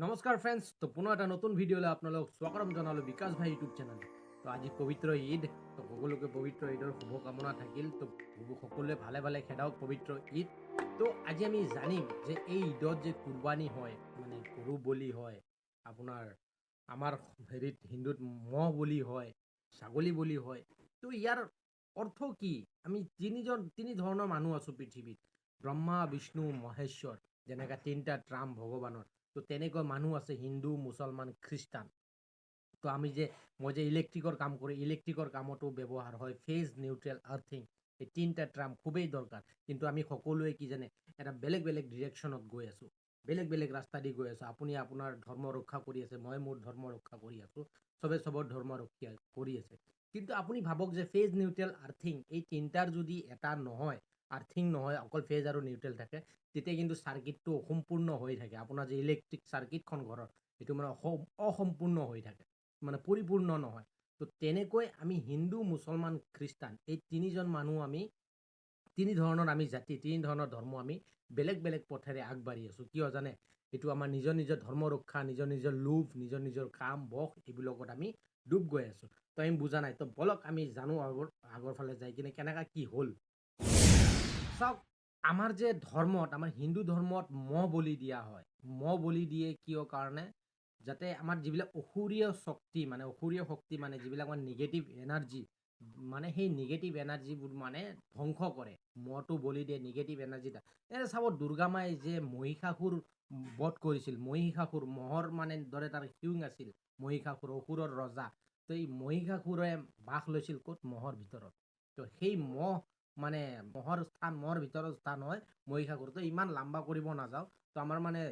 নমস্কাৰ ফ্ৰেণ্ডছ তো পুনৰ এটা নতুন ভিডিঅ'লৈ আপোনালোকক স্বাগতম জনালোঁ বিকাশ ভাই ইউটিউব চেনেল তো আজি পবিত্ৰ ঈদ, তো সকলোকে পবিত্ৰ ঈদৰ শুভকামনা থাকিল। তো সকলোৱে ভালে ভালে খেদাওক পবিত্ৰ ঈদ। তো আজি আমি জানিম যে এই ঈদত যে কুৰবানী হয় মানে গৰু বলি হয়, আপোনাৰ আমাৰ হেৰিত, হিন্দুত মহ বলি হয়, ছাগলী বলি হয়, তো ইয়াৰ অৰ্থ কি? আমি তিনিজন, তিনি ধৰণৰ মানুহ আছোঁ পৃথিৱীত। ব্ৰহ্মা, বিষ্ণু, মহেশ্বৰ, যেনেকৈ তিনিটা ট্ৰাম ভগৱানৰ। তো তেনেকৈ মানুহ আছে, হিন্দু, মুছলমান, খ্ৰীষ্টান। তো আমি যে, মই যে ইলেক্ট্ৰিকৰ কাম কৰোঁ, ইলেক্ট্ৰিকৰ কামতো ব্যৱহাৰ হয়, ফেজ নিউট্ৰেল আৰ্থিং, এই তিনিটা ট্ৰাম খুবেই দৰকাৰ। কিন্তু আমি সকলোৱে কি জানে, এটা বেলেগ বেলেগ ডিৰেকশ্যনত গৈ আছোঁ, বেলেগ বেলেগ ৰাস্তা দি গৈ আছোঁ। আপুনি আপোনাৰ ধৰ্ম ৰক্ষা কৰি আছে, মই মোৰ ধৰ্ম ৰক্ষা কৰি আছোঁ, চবে চবৰ ধৰ্ম ৰক্ষা কৰি আছে। কিন্তু আপুনি ভাবক যে ফেজ নিউট্ৰেল আৰ্থিং, এই তিনিটাৰ যদি এটা নহয় আৰ্থিং নহয়, অকল ফেজ আৰু নিউট্ৰেল থাকে। তেতিয়া কিন্তু চাৰ্কিটটো অসম্পূৰ্ণ হৈ থাকে। আপোনাৰ যে ইলেক্ট্ৰিক চাৰ্কিটখন ঘৰৰ, সেইটো মানে অসম, অসম্পূৰ্ণ হৈ থাকে। মানে পৰিপূৰ্ণ নহয়। তো তেনেকৈ আমি হিন্দু, মুছলমান, খ্ৰীষ্টান, এই তিনিজন মানুহ আমি, তিনি ধৰণৰ আমি জাতি, তিনি ধৰণৰ ধৰ্ম আমি বেলেগ বেলেগ পথেৰে আগবাঢ়ি আছোঁ। কিয় জানে? এইটো আমাৰ নিজৰ নিজৰ ধৰ্ম ৰক্ষা নিজৰ নিজৰ লোভ নিজৰ নিজৰ কাম বস এইবিলাকত আমি ডুব গৈ আছোঁ। তো আমি বুজা নাই। তো বলক আমি জানো আগৰ আগৰ ফালে যাই কিনে কেনেকুৱা কি হ'ল। চাওক আমাৰ যে ধৰ্মত, আমাৰ হিন্দু ধৰ্মত মহ বলি দিয়া হয়। মহ বলি দিয়ে কিয় কাৰণে? যাতে আমাৰ যিবিলাক অসুৰীয় শক্তি মানে অসুৰীয় শক্তি মানে যিবিলাক আমাৰ নিগেটিভ এনাৰ্জি মানে সেই নিগেটিভ এনাৰ্জিবোৰ মানে ধ্বংস কৰে। মহটো বলি দিয়ে নিগেটিভ এনাৰ্জি এনে চাব, দুৰ্গা মাই যে মহিষাসুৰ বধ কৰিছিল, মহিষাসুৰ, মহৰ মানে দৰে তাৰ শিং আছিল, মহিষাসুৰ, অসুৰৰ ৰজা। তো এই মহিষাসুৰে বাস লৈছিল ক'ত? মহৰ ভিতৰত। তো সেই মহ মানে মহৰ স্থান মহৰ ভিতৰৰ স্থান হয় মহিষাসুৰ। তো ইমান লাম্বা কৰিব নাযাওঁ। তো আমাৰ মানে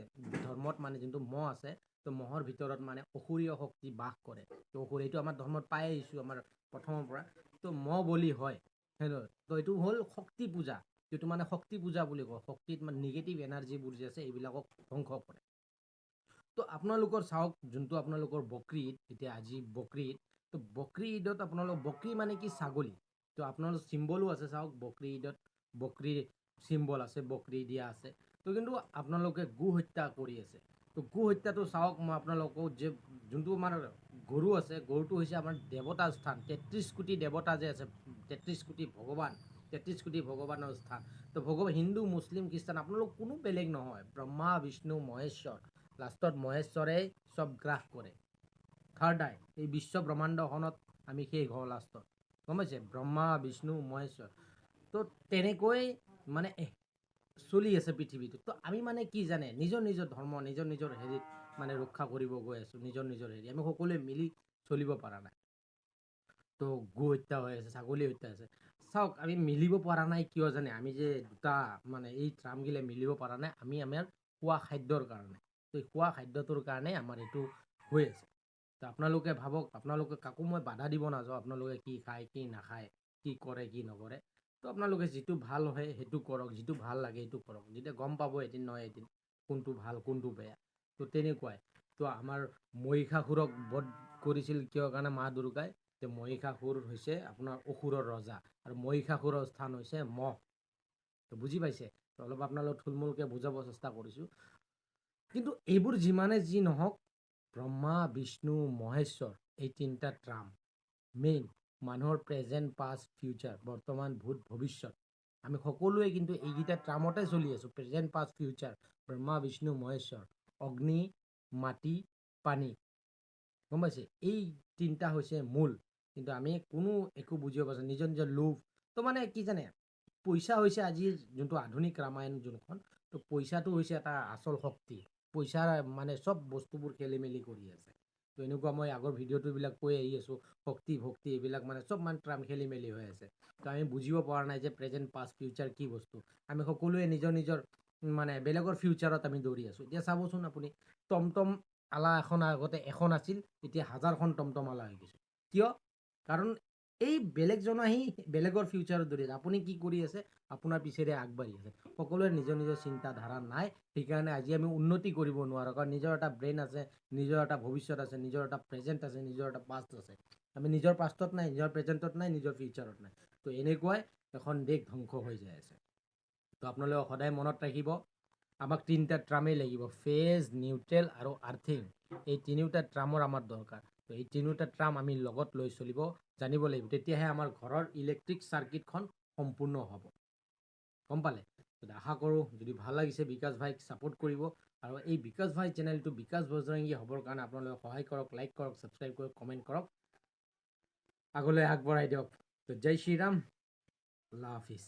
ধৰ্মত মানে যোনটো মহ আছে তো মহৰ ভিতৰত মানে অসুৰীয় শক্তি বাস কৰে। তো অসুৰ এইটো আমাৰ ধৰ্মত পাই আহিছোঁ আমাৰ প্ৰথমৰ পৰা। তো মহ বলি হয় সেইটো তো এইটো হ'ল শক্তি পূজা। যিটো মানে শক্তি পূজা বুলি কয়। শক্তিত মানে নিগেটিভ এনাৰ্জিবোৰ যে আছে এইবিলাকক ধ্বংস কৰে। তো আপোনালোকৰ চাওক যোনটো আপোনালোকৰ বকৰি ঈদ এতিয়া আজি বকৰি ঈদ তো বকৰি ঈদত আপোনালোক বকৰি মানে কি ছাগলী? তো আপোনালোকৰ চিম্বলো আছে, চাওক বকৰি ঈদত বকৰিৰ চিম্বল আছে, বকৰি দিয়া আছে। তো কিন্তু আপোনালোকে গো হত্যা কৰি আছে। তো গো হত্যাটো চাওক, মই আপোনালোকক যে যোনটো আমাৰ গৰু আছে, গৰুটো হৈছে আমাৰ দেৱতা স্থান। তেত্ৰিছ কোটি দেৱতা যে আছে তেত্ৰিছ কোটি ভগৱান তেত্ৰিছ কোটি ভগৱানৰ স্থান। তো ভগৱান হিন্দু, মুছলিম, খ্ৰীষ্টান, আপোনালোক কোনো বেলেগ নহয়। ব্ৰহ্মা, বিষ্ণু, মহেশ্বৰ, লাষ্টত মহেশ্বৰে চব গ্ৰাস কৰে। থাৰ্ড আই এই বিশ্ব ব্ৰহ্মাণ্ডখনত আমি শেষ হওঁ লাষ্টত। গম পাইছে ব্ৰহ্মা, বিষ্ণু, মহেশ্বৰ। তো তেনেকৈ মানে চলি আছে পৃথিৱীটোত তো আমি মানে কি জানে? নিজৰ নিজৰ ধৰ্ম, নিজৰ নিজৰ হেৰিত মানে ৰক্ষা কৰিব গৈ আছোঁ, নিজৰ নিজৰ হেৰি আমি সকলোৱে মিলি চলিব পৰা নাই। তো গো হত্যা হৈ আছে, ছাগলী হত্যা আছে চাওক, আমি মিলিব পৰা নাই কিয় জানে? আমি যে দুটা মানে এই ট্ৰামগিলে মিলিব পৰা নাই, আমি আমাৰ খোৱা খাদ্যৰ কাৰণে। তো খোৱা খাদ্যটোৰ কাৰণে আমাৰ এইটো হৈ আছে। আপোনালোকে ভাবক, আপোনালোকে কাকো মই বাধা দিব নাযাওঁ, আপোনালোকে কি খায়, কি নাখায়, কি কৰে, কি নকৰে। তো আপোনালোকে যিটো ভালো হয়, সেইটো কৰক, যিটো ভালো লাগে, সেইটো কৰক। যেতিয়া গম পাব এদিন নহয় এদিন কোনটো ভালো, কোনটো বেয়া। তো তেনেকুৱাই। তো আমাৰ মহিষাসুৰক বধ কৰিছিল কিয় কাৰণে, মা দুৰ্গাই? যে মহিষাসুৰ হৈছে আপোনাৰ অসুৰৰ ৰজা আৰু মহিষাসুৰৰ স্থান হৈছে মহ তো বুজি পাইছে? অলপ আপোনালোক থুলমূলকৈ বুজাব চেষ্টা কৰিছোঁ। কিন্তু এইবোৰ যিমানে যি নহওক ব্ৰহ্মা, বিষ্ণু, মহেশ্বৰ, এই তিনিটা ট্ৰাম। মেইন, মানুহৰ প্ৰেজেণ্ট, পাষ্ট, ফিউচাৰ, বৰ্তমান, ভূত, ভৱিষ্যত। আমি সকলোৱে কিন্তু এইকেইটা ট্ৰামতে চলি আছোঁ। Present, past, future, Brahma, Vishnu, Maheshwar, অগ্নি, মাটি, পানী। গম পাইছে? এই তিনিটা হৈছে মূল। কিন্তু আমি কোনো একো বুজিব পৰা নাই নিজৰ নিজৰ লোভ। তো মানে কি জানে? পইচা হৈছে আজিৰ যোনটো আধুনিক ৰামায়ণ যোনখন, তো পইচাটো হৈছে এটা আচল শক্তি। পইচাৰ মানে চব বস্তুবোৰ খেলি মেলি কৰি আছে। তো এনেকুৱা মই আগৰ ভিডিঅ'টোবিলাক কৈ আহি আছোঁ শক্তি ভক্তি, এইবিলাক মানে চব মানে ট্ৰাম খেলি মেলি হৈ আছে। তো আমি বুজিব পৰা নাই যে প্ৰেজেণ্ট পাষ্ট ফিউচাৰ কি বস্তু। আমি সকলোৱে নিজৰ নিজৰ মানে বেলেগৰ ফিউচাৰত আমি দৌৰি আছোঁ। এতিয়া চাবচোন আপুনি, টমটম আলা এখন আগতে, এখন আছিল, এতিয়া হাজাৰখন টমটম আলা হৈ গৈছে। কিয়? কাৰণ এই বেলেগজন আহি বেলেগৰ ফিউচাৰত দৌৰি আছে আপুনি কি কৰি আছে? আপোনাৰ পিছেৰে আগবাঢ়ি আছে। সকলোৰে নিজৰ নিজৰ চিন্তাধাৰা নাই। সেইকাৰণে আজি আমি উন্নতি কৰিব নোৱাৰোঁ। কাৰণ নিজৰ এটা ব্ৰেইন আছে, নিজৰ এটা ভৱিষ্যত আছে, নিজৰ এটা প্ৰেজেণ্ট আছে, নিজৰ এটা পাষ্ট আছে। আমি নিজৰ পাষ্টত নাই, নিজৰ প্ৰেজেণ্টত নাই, নিজৰ ফিউচাৰত নাই। তো এনেকুৱাই এখন দেশ ধ্বংস হৈ যাই আছে। তো আপোনালোকে সদায় মনত ৰাখিব, আমাক তিনিটা ট্ৰামেই লাগিব। ফেজ নিউট্ৰেল আৰু আৰ্থিং এই তিনিওটা ট্ৰামৰ আমাৰ দৰকাৰ। তো এই তিনিওটা ট্ৰাম আমি লগত লৈ চলিব, জানিব লাগিব। তেতিয়াহে আমাৰ ঘৰৰ ইলেক্ট্ৰিক চাৰ্কিটখন সম্পূৰ্ণ হ'ব। গম পালে? আশা কৰোঁ, যদি ভালো লাগিছে, বিকাশ ভাইক ছাপোৰ্ট কৰিব। আৰু এই বিকাশ ভাই চেনেলটো বিকাশ বজৰংগী হ'বৰ কাৰণে আপোনালোকে সহায় কৰক লাইক কৰক ছাবস্ক্ৰাইব কৰক কমেণ্ট কৰক। আগলৈ আগবঢ়াই দিয়ক। তো জয় শ্ৰীৰাম। আল্লাহ হাফিজ।